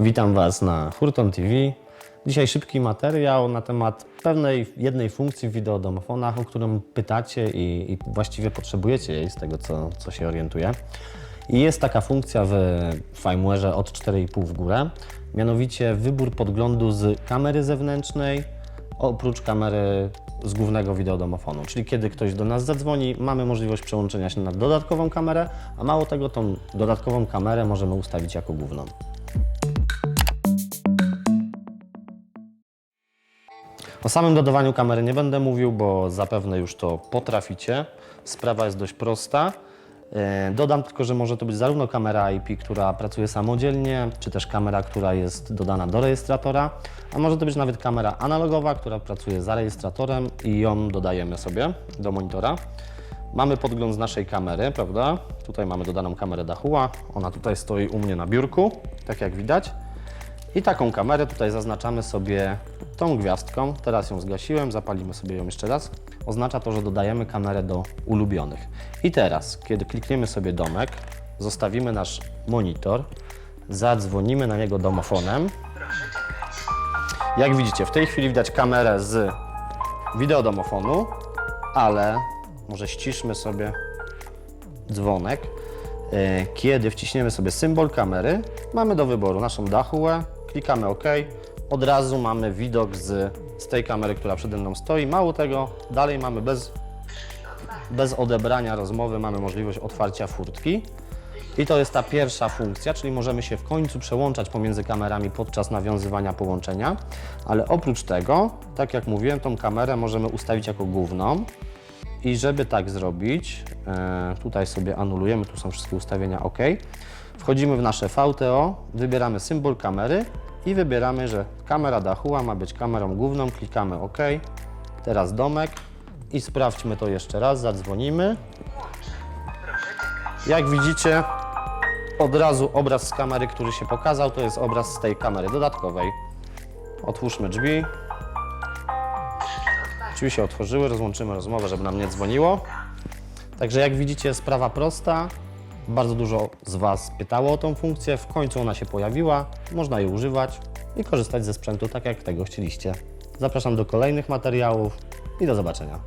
Witam Was na Hurton TV. Dzisiaj szybki materiał na temat pewnej jednej funkcji w wideodomofonach, o którą pytacie i, i właściwie potrzebujecie jej z tego, co, co się orientuję. I jest taka funkcja w firmware'ze od 4,5 w górę, mianowicie wybór podglądu z kamery zewnętrznej oprócz kamery z głównego wideodomofonu. Czyli kiedy ktoś do nas zadzwoni, mamy możliwość przełączenia się na dodatkową kamerę, a mało tego, tą dodatkową kamerę możemy ustawić jako główną. O samym dodawaniu kamery nie będę mówił, bo zapewne już to potraficie. Sprawa jest dość prosta. E, Dodam tylko, że może to być zarówno kamera IP, która pracuje samodzielnie, czy też kamera, która jest dodana do rejestratora, a może to być nawet kamera analogowa, która pracuje za rejestratorem i ją dodajemy sobie do monitora. Mamy podgląd z naszej kamery, prawda? Tutaj mamy dodaną kamerę Dahua. Ona tutaj stoi u mnie na biurku, tak jak widać. I taką kamerę tutaj zaznaczamy sobie tą gwiazdką. Teraz ją zgasiłem, zapalimy sobie ją jeszcze raz. Oznacza to, że dodajemy kamerę do ulubionych. I teraz, kiedy klikniemy sobie domek, zostawimy nasz monitor, zadzwonimy na niego domofonem. Jak widzicie, w tej chwili widać kamerę z wideodomofonu, ale może ściszmy sobie dzwonek. E, Kiedy wciśniemy sobie symbol kamery, mamy do wyboru naszą dachułę, klikamy OK, od razu mamy widok z, z tej kamery, która przede mną stoi. Mało tego, dalej mamy bez, bez odebrania rozmowy, mamy możliwość otwarcia furtki. I to jest ta pierwsza funkcja, czyli możemy się w końcu przełączać pomiędzy kamerami podczas nawiązywania połączenia, ale oprócz tego, tak jak mówiłem, tą kamerę możemy ustawić jako główną. I żeby tak zrobić, e, tutaj sobie anulujemy, tu są wszystkie ustawienia OK. Wchodzimy w nasze VTO, wybieramy symbol kamery i wybieramy, że kamera Dahua ma być kamerą główną, klikamy OK. Teraz domek i sprawdźmy to jeszcze raz, zadzwonimy. Jak widzicie, od razu obraz z kamery, który się pokazał, to jest obraz z tej kamery dodatkowej. Otwórzmy drzwi. Drzwi się otworzyły, rozłączymy rozmowę, żeby nam nie dzwoniło. Także jak widzicie, sprawa prosta. Bardzo dużo z Was pytało o tą funkcję. W końcu ona się pojawiła. Można jej używać i korzystać ze sprzętu tak, jak tego chcieliście. Zapraszam do kolejnych materiałów i do zobaczenia.